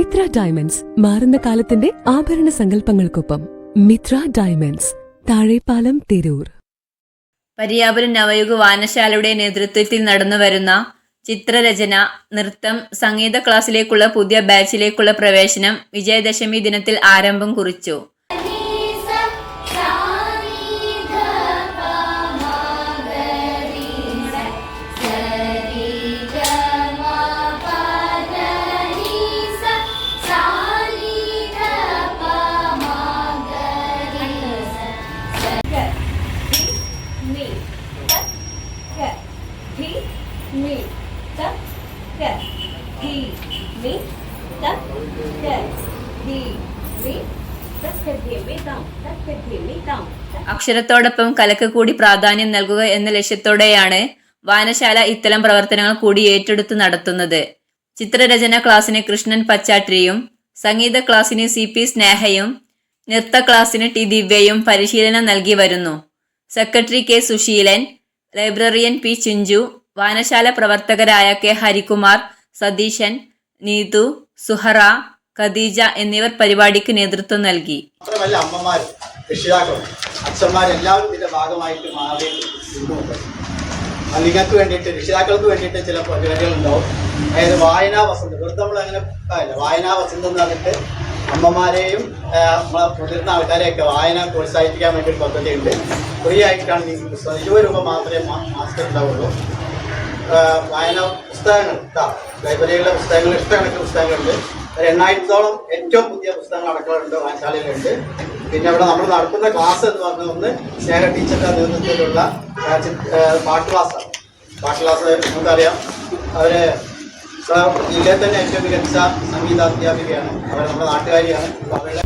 Mitra diamonds മാറുന്ന കാലത്തിന്റെ ആഭരണ സങ്കല്പങ്ങൾക്കൊപ്പം മിത്ര ഡയമണ്ട്സ് താഴെപ്പാലം തിരൂർ. പരിയാപുരം നവയുഗ വായനശാലയുടെ നേതൃത്വത്തിൽ നടന്നു വരുന്ന ചിത്രരചന നൃത്തം സംഗീത ക്ലാസ്സിലേക്കുള്ള പുതിയ ബാച്ചിലേക്കുള്ള പ്രവേശനം വിജയദശമി ദിനത്തിൽ ആരംഭം കുറിച്ചു. അക്ഷരത്തോടൊപ്പം കലക്ക് കൂടി പ്രാധാന്യം നൽകുക എന്ന ലക്ഷ്യത്തോടെയാണ് വായനശാല ഇത്തരം പ്രവർത്തനങ്ങൾ കൂടി ഏറ്റെടുത്ത് നടത്തുന്നത്. ചിത്രരചന ക്ലാസ്സിന് കൃഷ്ണൻ പച്ചാട്ടിരിയും സംഗീത ക്ലാസ്സിന് സി പി സ്നേഹയും നൃത്ത ക്ലാസ്സിന് ടി ദിവ്യയും പരിശീലനം നൽകി വരുന്നു. Secretary K Susheelan librarian P Chinchu വായനശാല പ്രവർത്തകരായ കെ ഹരികുമാർ സതീശൻ നീതു സുഹറ ഖദീജ എന്നിവർ പരിപാടിക്ക് നേതൃത്വം നൽകി. മാത്രമല്ല അമ്മമാർ രക്ഷിതാക്കളും അച്ഛന്മാരെല്ലാവരും ഇതിന്റെ ഭാഗമായിട്ട് മാറി നിങ്ങൾക്ക് വേണ്ടിയിട്ട് രക്ഷിതാക്കൾക്ക് വേണ്ടിയിട്ട് ചില പരിപാടികളുണ്ടാവും. അതായത് വായനാ വസന്ത് വെറുതെ നമ്മൾ അങ്ങനെ അല്ല വായനാ വസന്തം എന്ന് പറഞ്ഞിട്ട് അമ്മമാരെയും നമ്മളെ മുതിർന്ന ആൾക്കാരെയൊക്കെ വായന പ്രോത്സാഹിപ്പിക്കാൻ വേണ്ടി ഒരു പദ്ധതിയുണ്ട്. ഫ്രീ ആയിട്ടാണ് ഈ പുസ്തകം ഇരുപത് രൂപ മാത്രമേ മാസ്റ്റർ ഉണ്ടാവുള്ളൂ. വായന പുസ്തകങ്ങൾ. ഇതാ, ലൈബ്രറിയിലെ പുസ്തകങ്ങൾ ഇഷ്ടക്കണക്കിന് പുസ്തകങ്ങളുണ്ട്. ഒരു എണ്ണായിരത്തോളം ഏറ്റവും പുതിയ പുസ്തകങ്ങൾ അടക്കമുണ്ട് വായനശാലയിലുണ്ട്. പിന്നെ ഇവിടെ നമ്മൾ നടത്തുന്ന ക്ലാസ് എന്ന് പറഞ്ഞ ഒന്ന് സ്നേഹ ടീച്ചറുടെ നേതൃത്വത്തിലുള്ള പാട്ട് ക്ലാസ്സാണ് പാട്ട് ക്ലാസ് നമുക്കറിയാം. അവർ ജില്ലയിൽ തന്നെ ഏറ്റവും മികച്ച സംഗീതാധ്യാപികയാണ്. അവർ നമ്മുടെ നാട്ടുകാരിയാണ്. അവരുടെ